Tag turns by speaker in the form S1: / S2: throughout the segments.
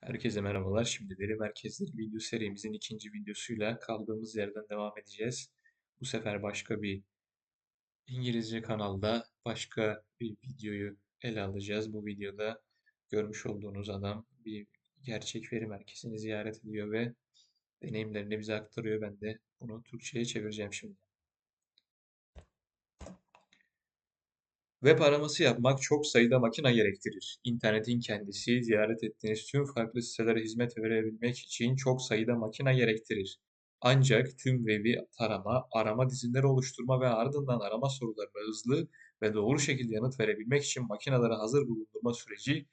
S1: Herkese merhabalar. Şimdi veri merkezleri video serimizin ikinci videosuyla kaldığımız yerden devam edeceğiz. Bu sefer başka bir İngilizce kanalda başka bir videoyu ele alacağız. Bu videoda görmüş olduğunuz adam bir gerçek veri merkezini ziyaret ediyor ve deneyimlerini bize aktarıyor. Ben de bunu Türkçe'ye çevireceğim şimdi. Web araması yapmak çok sayıda makine gerektirir. İnternetin kendisi ziyaret ettiğiniz tüm farklı sitelere hizmet verebilmek için çok sayıda makine gerektirir. Ancak tüm web'i tarama, arama dizileri oluşturma ve ardından arama sorularına hızlı ve doğru şekilde yanıt verebilmek için makineleri hazır bulundurma süreci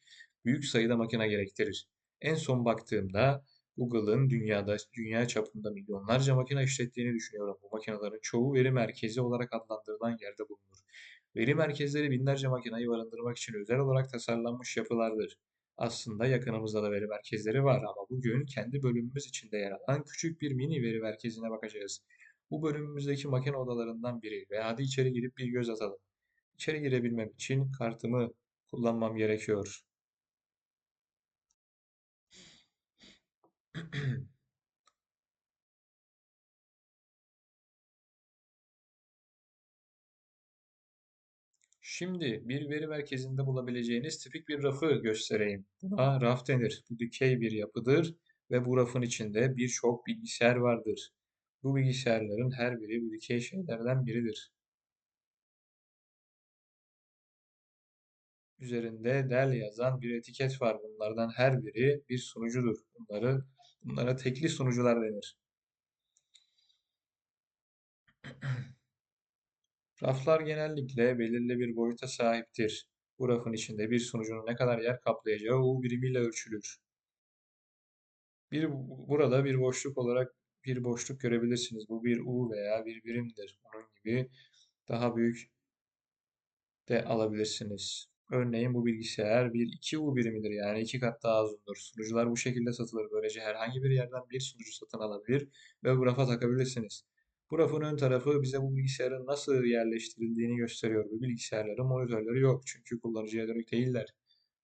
S1: büyük sayıda makine gerektirir. En son baktığımda Google'ın dünyada dünya çapında milyonlarca makine işlettiğini düşünüyorum. Bu makinelerin çoğu veri merkezi olarak adlandırılan yerde bulunur. Veri merkezleri binlerce makineyi barındırmak için özel olarak tasarlanmış yapılardır. Aslında yakınımızda da veri merkezleri var ama bugün kendi bölümümüz içinde yer alan küçük bir mini veri merkezine bakacağız. Bu bölümümüzdeki makine odalarından biri ve hadi içeri girip bir göz atalım. İçeri girebilmem için kartımı kullanmam gerekiyor. Şimdi bir veri merkezinde bulabileceğiniz tipik bir rafı göstereyim. Buna raf denir. Bu dikey bir yapıdır ve bu rafın içinde birçok bilgisayar vardır. Bu bilgisayarların her biri bu dikey şeylerden biridir. Üzerinde Dell yazan bir etiket var. Bunlardan her biri bir sunucudur. Bunları, bunlara tekli sunucular denir. Raflar genellikle belirli bir boyuta sahiptir. Bu rafın içinde bir sunucunun ne kadar yer kaplayacağı U birimiyle ölçülür. Bir, burada bir boşluk olarak bir boşluk görebilirsiniz. Bu bir U veya bir birimdir. Bunun gibi daha büyük de alabilirsiniz. Örneğin bu bilgisayar bir 2U birimidir. Yani iki kat daha uzundur. Sunucular bu şekilde satılır. Böylece herhangi bir yerden bir sunucu satın alabilir ve bu rafa takabilirsiniz. Bu rafın ön tarafı bize bu bilgisayarın nasıl yerleştirildiğini gösteriyor. Bu bilgisayarların monitörleri yok çünkü kullanıcıya dönük değiller.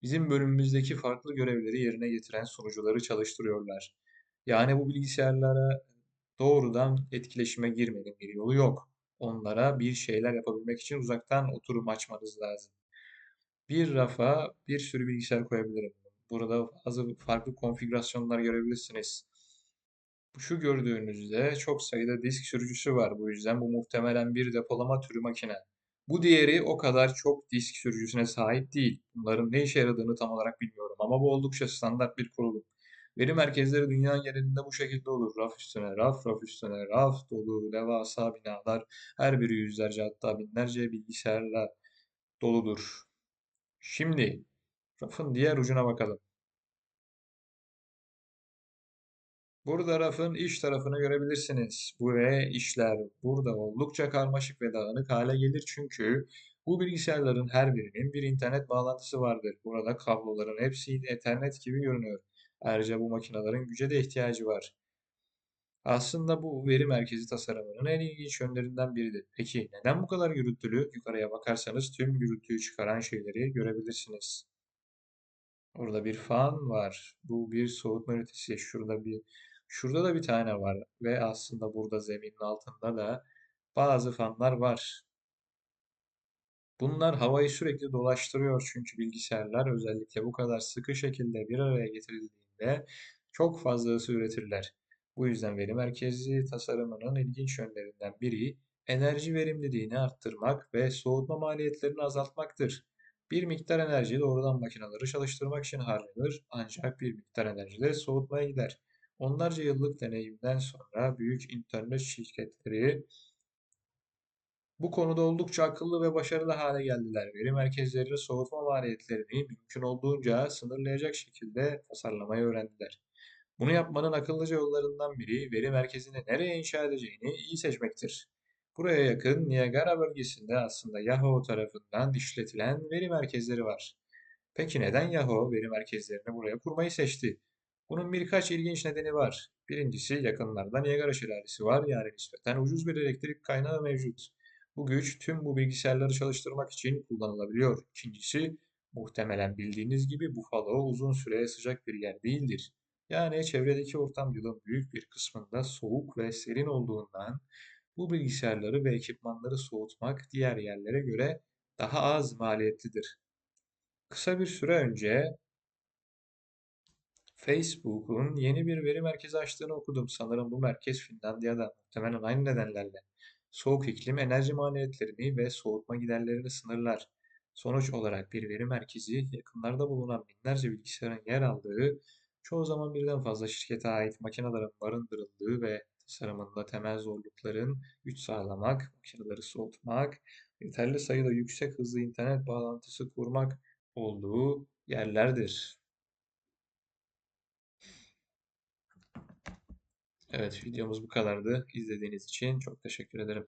S1: Bizim bölümümüzdeki farklı görevleri yerine getiren sunucuları çalıştırıyorlar. Yani bu bilgisayarlara doğrudan etkileşime girmenin bir yolu yok. Onlara bir şeyler yapabilmek için uzaktan oturum açmanız lazım. Bir rafa bir sürü bilgisayar koyabilirim. Burada bazı farklı konfigürasyonlar görebilirsiniz. Şu gördüğünüzde çok sayıda disk sürücüsü var. Bu yüzden bu muhtemelen bir depolama türü makine. Bu diğeri o kadar çok disk sürücüsüne sahip değil. Bunların ne işe yaradığını tam olarak bilmiyorum ama bu oldukça standart bir kurulum. Veri merkezleri dünya genelinde bu şekilde olur. Raf üstüne raf, raf üstüne raf dolu devasa binalar. Her biri yüzlerce hatta binlerce bilgisayarla doludur. Şimdi rafın diğer ucuna bakalım. Burada rafın iş tarafını görebilirsiniz. Bu ve işler burada oldukça karmaşık ve dağınık hale gelir çünkü bu bilgisayarların her birinin bir internet bağlantısı vardır. Burada kabloların hepsi Ethernet gibi görünüyor. Ayrıca bu makinelerin güce de ihtiyacı var. Aslında bu veri merkezi tasarımının en ilginç yönlerinden biridir. Peki neden bu kadar gürültülü? Yukarıya bakarsanız tüm gürültüyü çıkaran şeyleri görebilirsiniz. Orada bir fan var. Bu bir soğutma ünitesi. Şurada bir şurada da bir tane var ve aslında burada zeminin altında da bazı fanlar var. Bunlar havayı sürekli dolaştırıyor çünkü bilgisayarlar özellikle bu kadar sıkı şekilde bir araya getirildiğinde çok fazla ısı üretirler. Bu yüzden veri merkezi tasarımının ilginç yönlerinden biri enerji verimliliğini arttırmak ve soğutma maliyetlerini azaltmaktır. Bir miktar enerji doğrudan makineleri çalıştırmak için harcanır ancak bir miktar enerji de soğutmaya gider. Onlarca yıllık deneyimden sonra büyük internet şirketleri bu konuda oldukça akıllı ve başarılı hale geldiler. Veri merkezleri soğutma maliyetlerini mümkün olduğunca sınırlayacak şekilde tasarlamayı öğrendiler. Bunu yapmanın akıllıca yollarından biri veri merkezini nereye inşa edeceğini iyi seçmektir. Buraya yakın Niagara bölgesinde aslında Yahoo tarafından işletilen veri merkezleri var. Peki neden Yahoo veri merkezlerini buraya kurmayı seçti? Bunun birkaç ilginç nedeni var. Birincisi yakınlarda Niagara şelalesi var yani nispeten ucuz bir elektrik kaynağı mevcut. Bu güç tüm bu bilgisayarları çalıştırmak için kullanılabiliyor. İkincisi Muhtemelen bildiğiniz gibi Buffalo uzun süre sıcak bir yer değildir. Yani çevredeki ortam yılın büyük bir kısmında soğuk ve serin olduğundan bu bilgisayarları ve ekipmanları soğutmak diğer yerlere göre daha az maliyetlidir. Kısa bir süre önce Facebook'un yeni bir veri merkezi açtığını okudum. Sanırım bu merkez Finlandiya'da. Muhtemelen aynı nedenlerle. Soğuk iklim enerji maliyetlerini ve soğutma giderlerini sınırlar. Sonuç olarak bir veri merkezi yakınlarda bulunan binlerce bilgisayarın yer aldığı, çoğu zaman birden fazla şirkete ait makinelerin barındırıldığı ve tasarımında temel zorlukların güç sağlamak, makineleri soğutmak, yeterli sayıda yüksek hızlı internet bağlantısı kurmak olduğu yerlerdir. Evet, videomuz bu kadardı. İzlediğiniz için çok teşekkür ederim.